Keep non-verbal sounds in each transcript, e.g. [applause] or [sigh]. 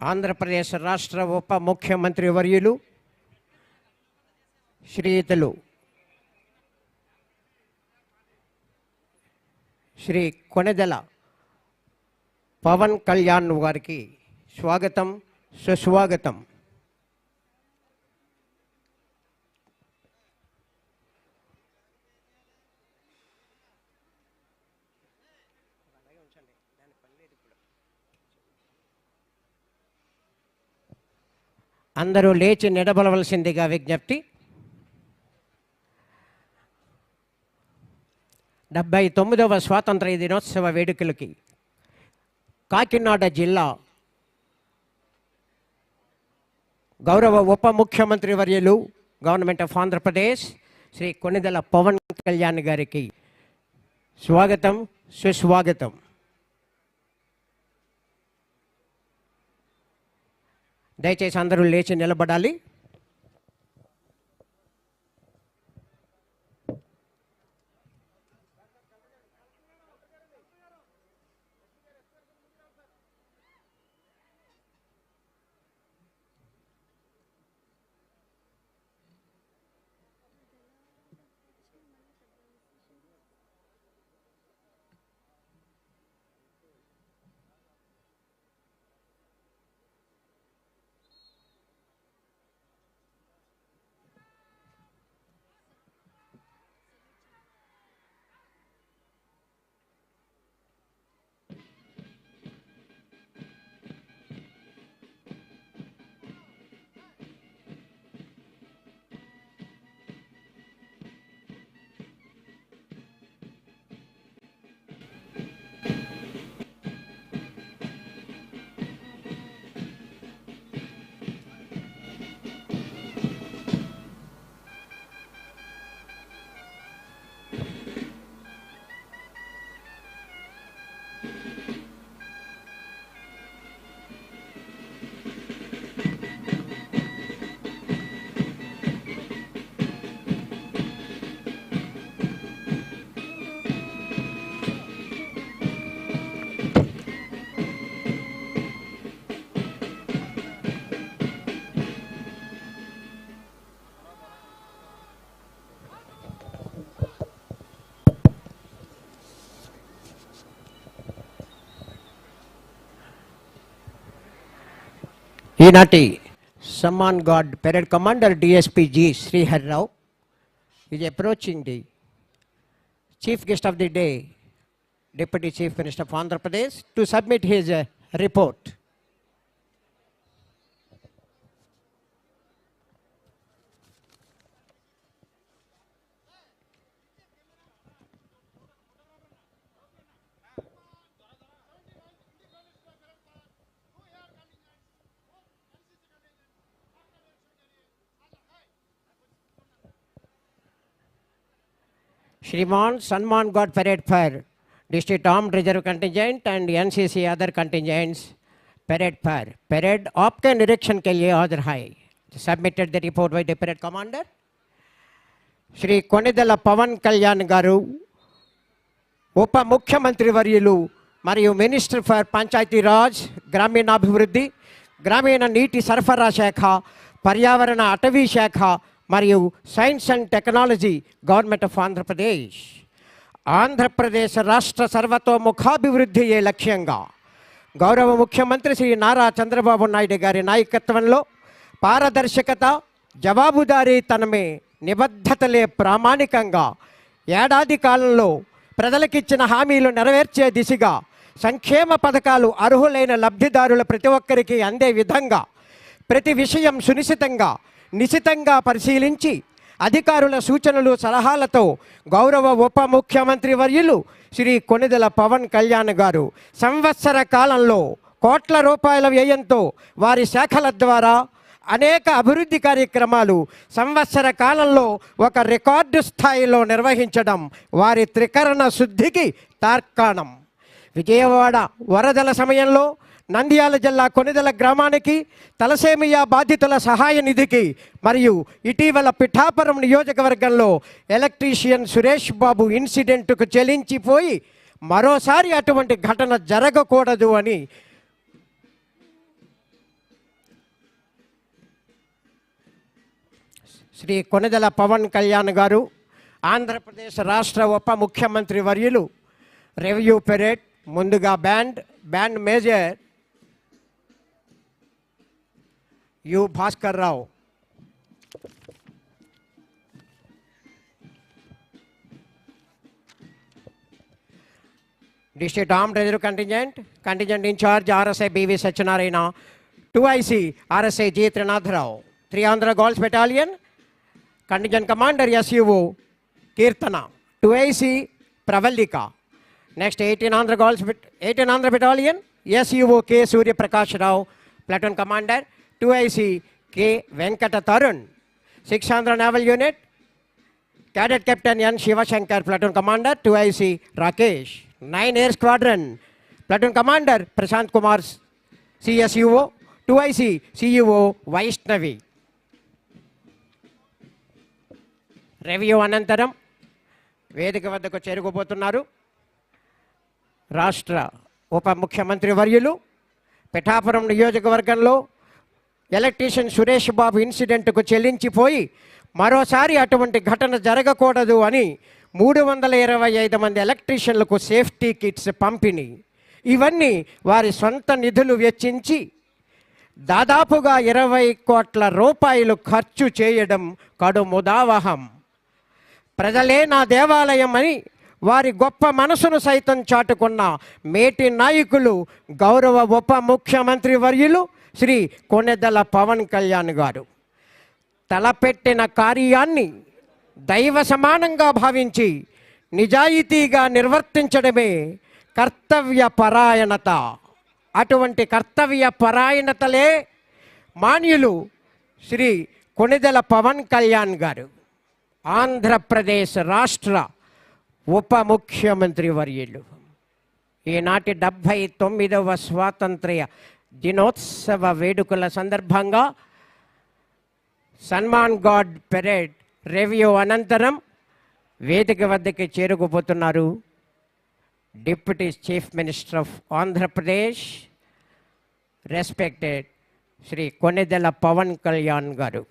ఆంధ్రప్రదేశ్ రాష్ట్ర ఉప ముఖ్యమంత్రి వర్యులు శ్రీయుతులు శ్రీ కొనెదల పవన్ కళ్యాణ్ గారికి స్వాగతం సుస్వాగతం. అందరూ లేచి నిడబలవలసిందిగా విజ్ఞప్తి. డెబ్బై తొమ్మిదవ స్వాతంత్ర దినోత్సవ వేడుకలకి కాకినాడ జిల్లా గౌరవ ఉప ముఖ్యమంత్రి వర్యులు గవర్నమెంట్ ఆఫ్ ఆంధ్రప్రదేశ్ శ్రీ కొనిదల పవన్ కళ్యాణ్ గారికి స్వాగతం సుస్వాగతం. దయచేసి అందరూ లేచి నిలబడాలి. ఈనాటి Samman guard parade commander DSP G Srihari Rao. Is approaching the chief guest of the day deputy chief minister of Andhra Pradesh to submit his report. Shriman Sanman got parade for District Armed Reserve Contingent and NCC other contingents parade for parade आपके निरीक्षण के लिए हाजिर है submitted the report by the parade commander Shri Konidela Pawan Kalyan గారు ఉప ముఖ్యమంత్రి వర్యులు మరియు మినిస్టర్ ఫర్ పంచాయతీరాజ్ గ్రామీణాభివృద్ధి గ్రామీణ నీటి సరఫరా శాఖ పర్యావరణ అటవీ శాఖ మరియు science and technology government of Andhra Pradesh. Andhra Pradesh రాష్ట్ర సర్వతోముఖాభివృద్ధియే లక్ష్యంగా? గౌరవ ముఖ్యమంత్రి శ్రీ నారా చంద్రబాబు నాయుడు గారి నాయకత్వంలో పారదర్శకత జవాబుదారీతనమే నిబద్ధతలే ప్రామాణికంగా ఏడాది కాలంలో ప్రజలకిచ్చిన హామీలు నెరవేర్చే దిశగా సంక్షేమ పథకాలు అర్హులైన లబ్ధిదారుల ప్రతి ఒక్కరికి అందే విధంగా ప్రతి విషయం సునిశితంగా నిశితంగా పరిశీలించి అధికారుల సూచనలు సలహాలతో గౌరవ ఉప ముఖ్యమంత్రి వర్యులు శ్రీ కొనిదెల పవన్ కళ్యాణ్ గారు సంవత్సర కాలంలో కోట్ల రూపాయల వ్యయంతో వారి శాఖల ద్వారా అనేక అభివృద్ధి కార్యక్రమాలు సంవత్సర కాలంలో ఒక రికార్డు స్థాయిలో నిర్వహించడం వారి త్రికరణ శుద్ధికి తార్కాణం. విజయవాడ వరదల సమయంలో నంద్యాల జిల్లా కొనిదెల గ్రామానికి తలసేమియా బాధితుల సహాయ నిధికి మరియు ఇటీవల పిఠాపురం నియోజకవర్గంలో ఎలక్ట్రీషియన్ సురేష్ బాబు ఇన్సిడెంట్కు చెలించిపోయి మరోసారి అటువంటి ఘటన జరగకూడదు అని శ్రీ కొనదల పవన్ కళ్యాణ్ గారు ఆంధ్రప్రదేశ్ రాష్ట్ర ఉప ముఖ్యమంత్రి వర్యులు రెవెన్యూ పెరేడ్ ముందుగా band band major U Bhaskar Rao District Armed Reserve Contingent, Contingent in charge RSI BV Satyanarayana, 2IC RSI G. Trinath Rao, 3 Andhra Girls Battalion, Contingent Commander SUO Kirtana, 2IC Pravalika. Next 18 Andhra Girls, Bat- 18 Andhra Battalion, SUO K. Surya Prakash Rao, Platoon two IC K Venkata Tarun. Six Andhra naval unit. Cadet captain N Sivashankar platoon commander two IC Rakesh. Nine air squadron platoon commander Prashanth Kumar CSUO two IC CEO Vaishnavi. Review అనంతరం వేదిక వద్దకు చేరుకుపోతున్నారు రాష్ట్ర ఉప ముఖ్యమంత్రి వర్యులు. పిఠాపురం నియోజకవర్గంలో electrician Suresh Babu ఇన్సిడెంట్కు చెల్లించిపోయి మరోసారి అటువంటి ఘటన జరగకూడదు అని మూడు వందల ఇరవై ఐదు మంది ఎలక్ట్రీషియన్లకు సేఫ్టీ కిట్స్ పంపిణీ. ఇవన్నీ వారి సొంత నిధులు వెచ్చించి దాదాపుగా ఇరవై కోట్ల రూపాయలు ఖర్చు చేయడం కడు ముదావహం ప్రజలే నా దేవాలయం అని వారి గొప్ప మనసును సైతం చాటుకున్న మేటి నాయకులు గౌరవ ఉప ముఖ్యమంత్రి వర్యులు శ్రీ కొనెదల పవన్ కళ్యాణ్ గారు. తలపెట్టిన కార్యాన్ని దైవ సమానంగా భావించి నిజాయితీగా నిర్వర్తించడమే కర్తవ్య పరాయణత. అటువంటి కర్తవ్య పరాయణతలే మాన్యులు శ్రీ కొనిదెల పవన్ కళ్యాణ్ గారు. ఆంధ్రప్రదేశ్ రాష్ట్ర ఉప ముఖ్యమంత్రి వర్యులు. ఈనాటి డెబ్భై తొమ్మిదవ స్వాతంత్ర్య దినోత్సవ వేడుకల సందర్భంగా సన్మాన్ గాడ్ పెరేడ్ రివ్యూ అనంతరం వేదిక వద్దకి చేరుకుపోతున్నారు deputy chief minister of Andhra Pradesh respected Shri Konidela Pawan Kalyan గారు.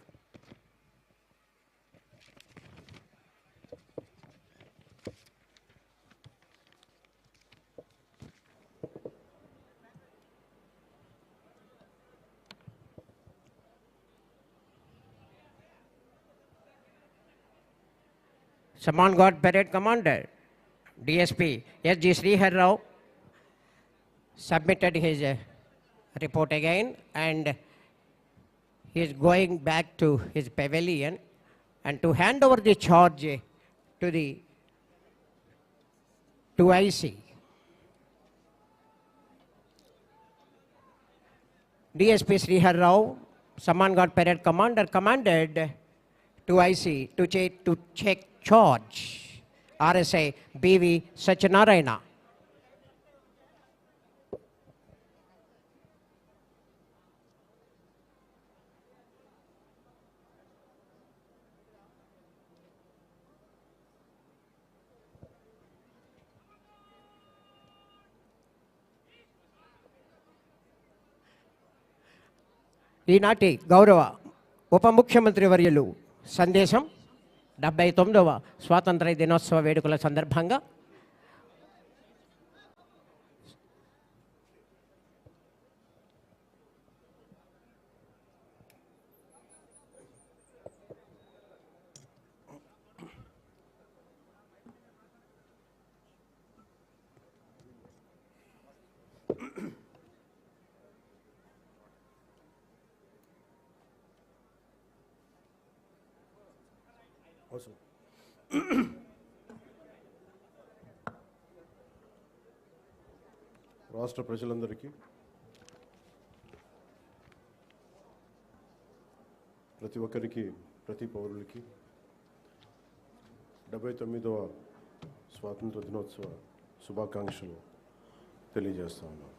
Saman God Parade Commander, DSP S.G. Srihar Rao, submitted his uh, report again and he is going back to his pavilion and to hand over the charge to the to IC. DSP Srihar Rao, God Parade Commander, commanded to IC to, che- to check charge. RSA BV Sachinarayana. ఈనాటి గౌరవ ఉప ముఖ్యమంత్రి వర్యులు సందేశం. డెబ్బై తొమ్మిదవ స్వాతంత్ర దినోత్సవ వేడుకల సందర్భంగా అవసరం [coughs] రాష్ట్ర ప్రజలందరికీ ప్రతి ఒక్కరికి ప్రతి పౌరులకి డెబ్బై తొమ్మిదవ స్వాతంత్ర దినోత్సవ శుభాకాంక్షలు తెలియజేస్తా ఉన్నాం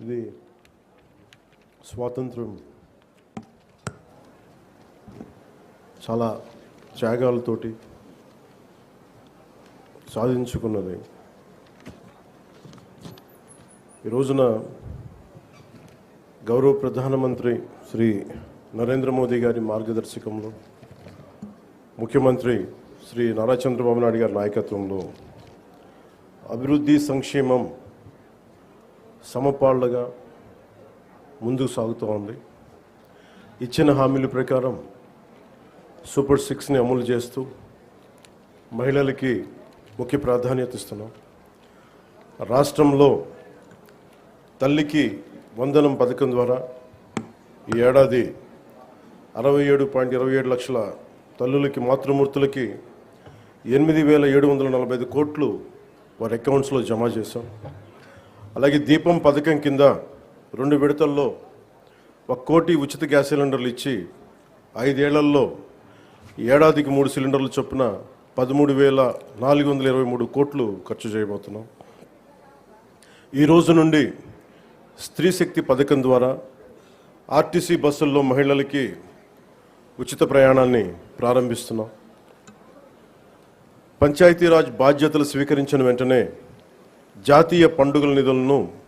ఇది స్వాతంత్రం చాలా త్యాగాలతోటి సాధించుకున్నది. ఈ రోజున గౌరవ ప్రధానమంత్రి శ్రీ నరేంద్ర మోదీ గారి మార్గదర్శకంలో ముఖ్యమంత్రి శ్రీ నారా చంద్రబాబు నాయుడు గారి నాయకత్వంలో అభివృద్ధి సంక్షేమం సమపాళ్ళగా ముందుకు సాగుతూ ఉంది. ఇచ్చిన హామీల ప్రకారం సూపర్ సిక్స్ని అమలు చేస్తూ మహిళలకి ముఖ్య ప్రాధాన్యత ఇస్తున్నాం. రాష్ట్రంలో తల్లికి వందనం పథకం ద్వారా ఈ ఏడాది అరవై ఏడు పాయింట్ ఇరవై ఏడు లక్షల తల్లులకి మాతృమూర్తులకి ఎనిమిది వేల ఏడు వందల నలభై ఐదు కోట్లు వారి అకౌంట్స్లో జమ చేశాం. అలాగే దీపం పథకం కింద రెండు విడతల్లో ఒక కోటి ఉచిత గ్యాస్ సిలిండర్లు ఇచ్చి ఐదేళ్ళలో ఏడాదికి మూడు సిలిండర్లు చొప్పున పదమూడు వేల నాలుగు వందల ఇరవై మూడు కోట్లు ఖర్చు చేయబోతున్నాం. ఈ రోజు నుండి స్త్రీ శక్తి పథకం ద్వారా ఆర్టీసీ బస్సుల్లో మహిళలకి ఉచిత ప్రయాణాన్ని ప్రారంభిస్తున్నాం. పంచాయతీరాజ్ బాధ్యతలు స్వీకరించిన వెంటనే జాతీయ పండుగల నిధులను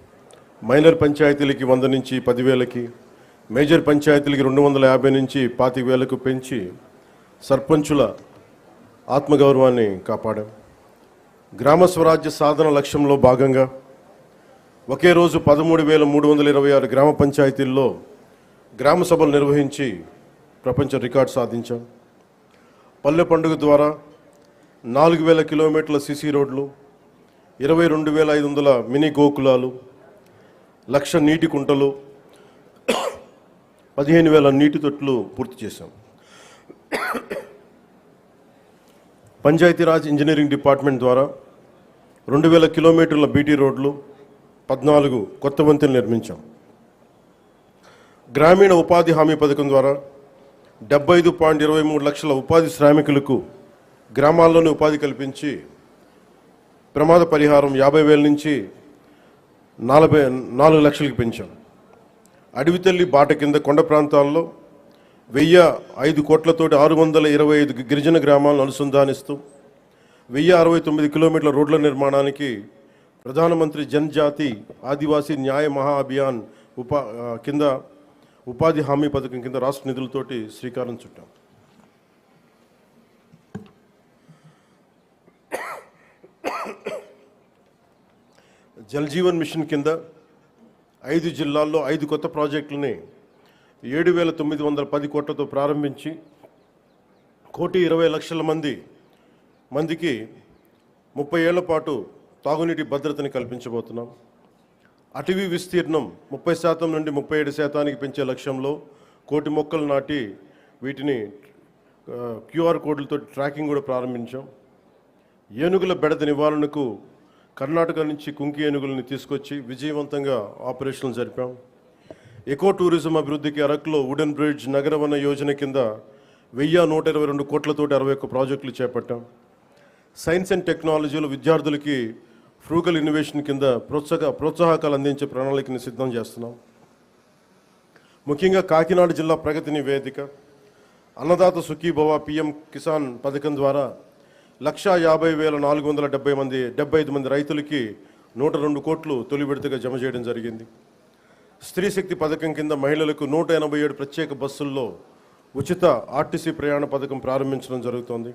మైనర్ పంచాయతీలకి వంద నుంచి పదివేలకి మేజర్ పంచాయతీలకి రెండు వందల యాభై నుంచి పాతిక వేలకు పెంచి సర్పంచుల ఆత్మగౌరవాన్ని కాపాడాం. గ్రామ స్వరాజ్య సాధన లక్ష్యంలో భాగంగా ఒకే రోజు పదమూడు వేల మూడు వందల ఇరవై ఆరు గ్రామ పంచాయతీల్లో గ్రామ సభలు నిర్వహించి ప్రపంచ రికార్డు సాధించాం. పల్లె పండుగ ద్వారా నాలుగు వేల కిలోమీటర్ల సిసి రోడ్లు ఇరవై రెండు వేల ఐదు వందల మినీ గోకులాలు లక్ష నీటి కుంటలు పదిహేను వేల నీటి తొట్లు పూర్తి చేశాం. పంచాయతీరాజ్ ఇంజనీరింగ్ డిపార్ట్మెంట్ ద్వారా రెండు వేల కిలోమీటర్ల బీటీ రోడ్లు పద్నాలుగు కొత్త వంతెనలు నిర్మించాం. గ్రామీణ ఉపాధి హామీ పథకం ద్వారా డెబ్బై ఐదు పాయింట్ ఇరవై మూడు లక్షల ఉపాధి శ్రామికులకు గ్రామాల్లోనే ఉపాధి కల్పించి ప్రమాద పరిహారం యాభై వేల నుంచి నలభై నాలుగు లక్షలకి పెంచాం. అడవి తల్లి బాట కింద కొండ ప్రాంతాల్లో వెయ్యి ఐదు కోట్లతోటి ఆరు వందల ఇరవై ఐదు గిరిజన గ్రామాలను అనుసంధానిస్తూ వెయ్యి అరవై తొమ్మిది కిలోమీటర్ల రోడ్ల నిర్మాణానికి ప్రధానమంత్రి జన్జాతి ఆదివాసీ న్యాయ మహా అభియాన్ ఉపా కింద ఉపాధి హామీ పథకం కింద రాష్ట్ర నిధులతోటి శ్రీకారం చుట్టాం. జలజీవన్ మిషన్ కింద ఐదు జిల్లాల్లో ఐదు కొత్త ప్రాజెక్టులని ఏడు వేల తొమ్మిది వందల పది కోట్లతో ప్రారంభించి కోటి ఇరవై లక్షల మంది మందికి ముప్పై ఏళ్ళ పాటు తాగునీటి భద్రతని కల్పించబోతున్నాం. అటవీ విస్తీర్ణం ముప్పై శాతం నుండి ముప్పై ఏడు శాతానికి పెంచే లక్ష్యంలో కోటి మొక్కలు నాటి వీటిని క్యూఆర్ కోడ్లతో ట్రాకింగ్ కూడా ప్రారంభించాం. ఏనుగుల బెడద నివారణకు కర్ణాటక నుంచి కుంకి ఏనుగులని తీసుకొచ్చి విజయవంతంగా ఆపరేషన్లు జరిపాం. ఎకో టూరిజం అభివృద్ధికి అరకులో వుడెన్ బ్రిడ్జ్ నగరవన యోజన కింద వెయ్యి నూట ఇరవై రెండు కోట్లతోటి అరవై ఒక్క ప్రాజెక్టులు చేపట్టాం. సైన్స్ అండ్ టెక్నాలజీలో విద్యార్థులకి ఫ్రూగల్ ఇన్నోవేషన్ కింద ప్రోత్సాహ ప్రోత్సాహకాలు అందించే ప్రణాళికని సిద్ధం చేస్తున్నాం. ముఖ్యంగా కాకినాడ జిల్లా ప్రగతి నివేదిక అన్నదాత సుఖీభవ పిఎం కిసాన్ పథకం ద్వారా లక్షా యాభై వేల నాలుగు వందల డెబ్బై మంది డెబ్బై ఐదు మంది రైతులకి నూట రెండు కోట్లు తొలి విడతగా జమ చేయడం జరిగింది. స్త్రీ శక్తి పథకం కింద మహిళలకు నూట ఎనభై ఏడు ప్రత్యేక బస్సుల్లో ఉచిత ఆర్టీసీ ప్రయాణ పథకం ప్రారంభించడం జరుగుతోంది.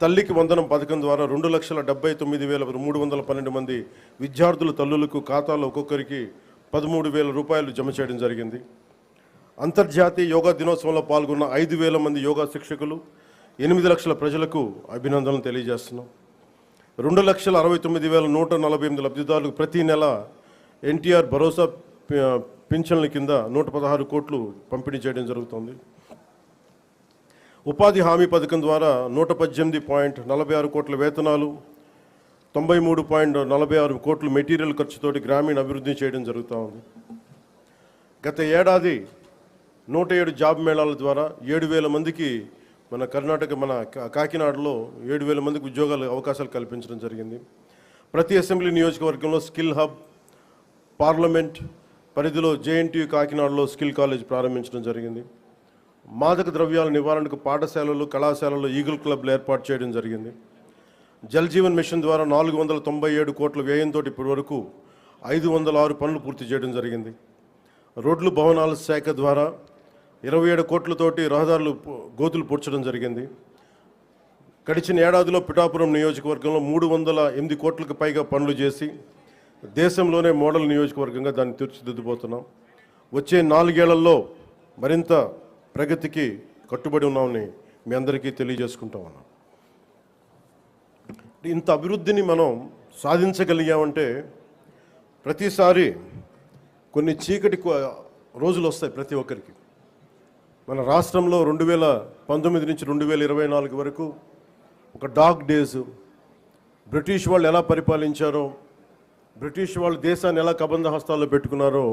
తల్లికి వందనం పథకం ద్వారా రెండు లక్షల డెబ్బై తొమ్మిది వేల మూడు వందల పన్నెండు మంది విద్యార్థుల తల్లులకు ఖాతాలో ఒక్కొక్కరికి పదమూడు వేల రూపాయలు జమ చేయడం జరిగింది. అంతర్జాతీయ యోగా దినోత్సవంలో పాల్గొన్న ఐదు వేల మంది యోగా శిక్షకులు ఎనిమిది లక్షల ప్రజలకు అభినందనలు తెలియజేస్తున్నాం. రెండు లక్షల అరవై తొమ్మిది వేల నూట నలభై ఎనిమిది లబ్ధిదారులకు ప్రతి నెల ఎన్టీఆర్ భరోసా పింఛన్ల కింద నూట పదహారు కోట్లు పంపిణీ చేయడం జరుగుతోంది. ఉపాధి హామీ పథకం ద్వారా నూట పద్దెనిమిది పాయింట్ నలభై ఆరు కోట్ల వేతనాలు తొంభై మూడు పాయింట్ నలభై ఆరు కోట్లు మెటీరియల్ ఖర్చుతోటి గ్రామీణ అభివృద్ధి చేయడం జరుగుతూ ఉంది. గత ఏడాది నూట ఏడు జాబ్ మేళాల ద్వారా ఏడు వేల మందికి మన కర్ణాటక మన కా- కాకినాడలో ఏడు వేల మందికి ఉద్యోగాలు అవకాశాలు కల్పించడం జరిగింది. ప్రతి అసెంబ్లీ నియోజకవర్గంలో స్కిల్ హబ్ పార్లమెంట్ పరిధిలో జేఎన్టీయు కాకినాడలో స్కిల్ కాలేజ్ ప్రారంభించడం జరిగింది. మాదక ద్రవ్యాల నివారణకు పాఠశాలలు కళాశాలలు ఈగల్ క్లబ్లు ఏర్పాటు చేయడం జరిగింది. జల్ జీవన్ మిషన్ ద్వారా నాలుగు వందల తొంభై ఏడు కోట్ల వ్యయంతో ఇప్పటి వరకు ఐదు వందల ఆరు పనులు పూర్తి చేయడం జరిగింది. రోడ్లు భవనాల శాఖ ద్వారా ఇరవై ఏడు కోట్లతోటి రహదారులు గోతులు పూడ్చడం జరిగింది. గడిచిన ఏడాదిలో పిఠాపురం నియోజకవర్గంలో మూడు వందల ఎనిమిది కోట్లకు పైగా పనులు చేసి దేశంలోనే మోడల్ నియోజకవర్గంగా దాన్ని తీర్చిదిద్దుపోతున్నాం వచ్చే నాలుగేళ్ళలో మరింత ప్రగతికి కట్టుబడి ఉన్నామని మీ అందరికీ తెలియజేసుకుంటా ఉన్నాం. ఇంత అభివృద్ధిని మనం సాధించగలిగామంటే ప్రతిసారి కొన్ని చీకటి రోజులు వస్తాయి ప్రతి ఒక్కరికి. మన రాష్ట్రంలో రెండు వేల పంతొమ్మిది నుంచి రెండు వేల ఇరవై నాలుగు వరకు ఒక డాగ్ డేస్ బ్రిటిష్ వాళ్ళు ఎలా పరిపాలించారో బ్రిటిష్ వాళ్ళు దేశాన్ని ఎలా కబంధ హస్తాల్లో పెట్టుకున్నారో